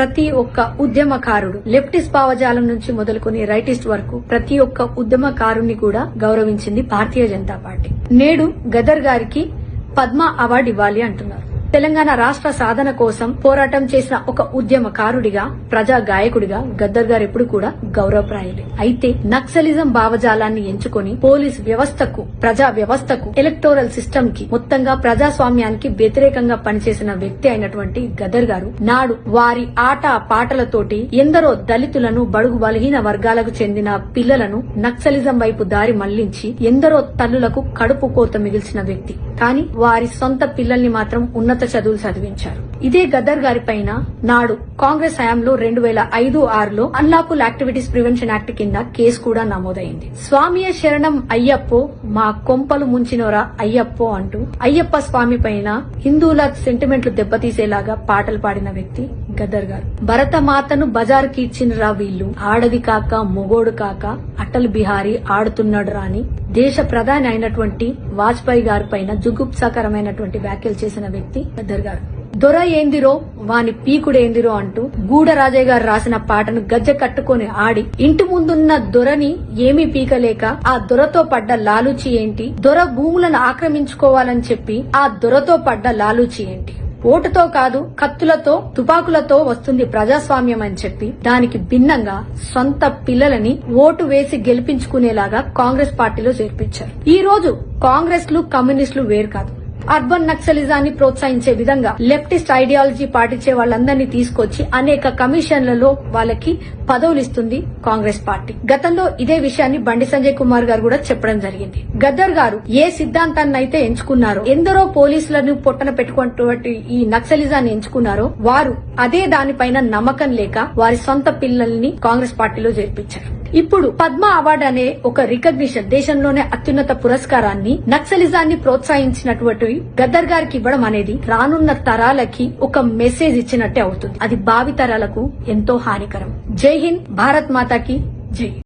ప్రతి ఒక్క ఉద్యమకారుడు లెఫ్టిస్ట్ భావజాలం నుంచి మొదలుకొని రైటిస్ట్ వరకు ప్రతి ఒక్క ఉద్యమకారుణ్ణి కూడా గౌరవించింది భారతీయ జనతా పార్టీ. నేడు గదర్ గారికి పద్మ అవార్డు ఇవ్వాలి అంటున్నారు. తెలంగాణ రాష్ట్ర సాధన కోసం పోరాటం చేసిన ఒక ఉద్యమకారుడిగా ప్రజా గాయకుడిగా గద్దర్ గారు ఎప్పుడు కూడా గౌరవప్రాయులే. అయితే నక్సలిజం భావజాలాన్ని ఎంచుకొని పోలీస్ వ్యవస్థకు ప్రజా వ్యవస్థకు ఎలక్టోరల్ సిస్టమ్కి మొత్తంగా ప్రజాస్వామ్యానికి వ్యతిరేకంగా పనిచేసిన వ్యక్తి అయినటువంటి గదర్ గారు నాడు వారి ఆట పాటలతోటి ఎందరో దళితులను బడుగు బలహీన వర్గాలకు చెందిన పిల్లలను నక్సలిజం వైపు దారి మళ్ళించి ఎందరో తల్లులకు కడుపు కోత మిగిల్చిన వ్యక్తి. కానీ వారి సొంత పిల్లల్ని మాత్రం ఉన్నత చదువులు చదివించారు. ఇదే గద్దర్ గారి పైన నాడు కాంగ్రెస్ హయాంలో రెండు వేల ఐదు ఆరులో అన్లాకుల్ యాక్టివిటీస్ ప్రివెన్షన్ యాక్ట్ కింద కేసు కూడా నమోదైంది. స్వామియ శరణం అయ్యప్పో మా కొంపలు ముంచినోరా అయ్యప్పో అంటూ అయ్యప్ప స్వామి పైన హిందువుల సెంటిమెంట్లు దెబ్బతీసేలాగా పాటలు పాడిన వ్యక్తి గద్దర్ గారు. భరత మాతను బజార్కి ఇచ్చినరా వీళ్ళు. ఆడది కాక మొగోడు కాక అటల్ బిహారీ ఆడుతున్నాడు రాని దేశ ప్రధాని అయినటువంటి వాజ్పేయి గారి పైన జుగుప్సాకరమైనటువంటి వ్యాఖ్యలు చేసిన వ్యక్తి గద్దర్ గారు. దొర ఏందిరో వాని పీకుడేందిరో అంటూ గూడరాజయ్య గారు రాసిన పాటను గజ్జె కట్టుకొని ఆడి ఇంటి ముందున్న దొరని ఏమీ పీకలేక ఆ దొరతో పడ్డ లాలూచి ఏంటి? దొర భూములను ఆక్రమించుకోవాలని చెప్పి ఆ దొరతో పడ్డ లాలూచి ఏంటి? ఓటుతో కాదు కత్తులతో తుపాకులతో వస్తుంది ప్రజాస్వామ్యం అని చెప్పి దానికి భిన్నంగా సొంత పిల్లలని ఓటు వేసి గెలిపించుకునేలాగా కాంగ్రెస్ పార్టీలో చేర్పించారు. ఈ రోజు కాంగ్రెస్లు కమ్యూనిస్టులు వేరు కాదు. అర్బన్ నక్సలిజాన్ని ప్రోత్సహించే విధంగా లెఫ్టిస్ట్ ఐడియాలజీ పాటించే వాళ్ళందరినీ తీసుకొచ్చి అనేక కమిషన్లలో వాళ్ళకి పదవులు ఇస్తుంది కాంగ్రెస్ పార్టీ. గతంలో ఇదే విషయాన్ని బండి సంజయ్ కుమార్ గారు కూడా చెప్పడం జరిగింది. గద్దర్ గారు ఏ సిద్ధాంతాన్ని అయితే ఎంచుకున్నారో ఎందరో పోలీసులను పొట్టన పెట్టుకున్నటువంటి ఈ నక్సలిజాన్ని ఎంచుకున్నారో వారు అదే దానిపైన నమ్మకం లేక వారి సొంత పిల్లల్ని కాంగ్రెస్ పార్టీలో చేర్పించారు. ఇప్పుడు పద్మ అవార్డు అనే ఒక రికగ్నిషన్ దేశంలోనే అత్యున్నత పురస్కారాన్ని నక్సలిజాన్ని ప్రోత్సహించినటువంటి గద్దర్ గారికి ఇవ్వడం అనేది రానున్న తరాలకి ఒక మెసేజ్ ఇచ్చినట్టే అవుతుంది. అది భావి తరాలకు ఎంతో హానికరం. జై హింద్ భారత్ మాతాకి జై.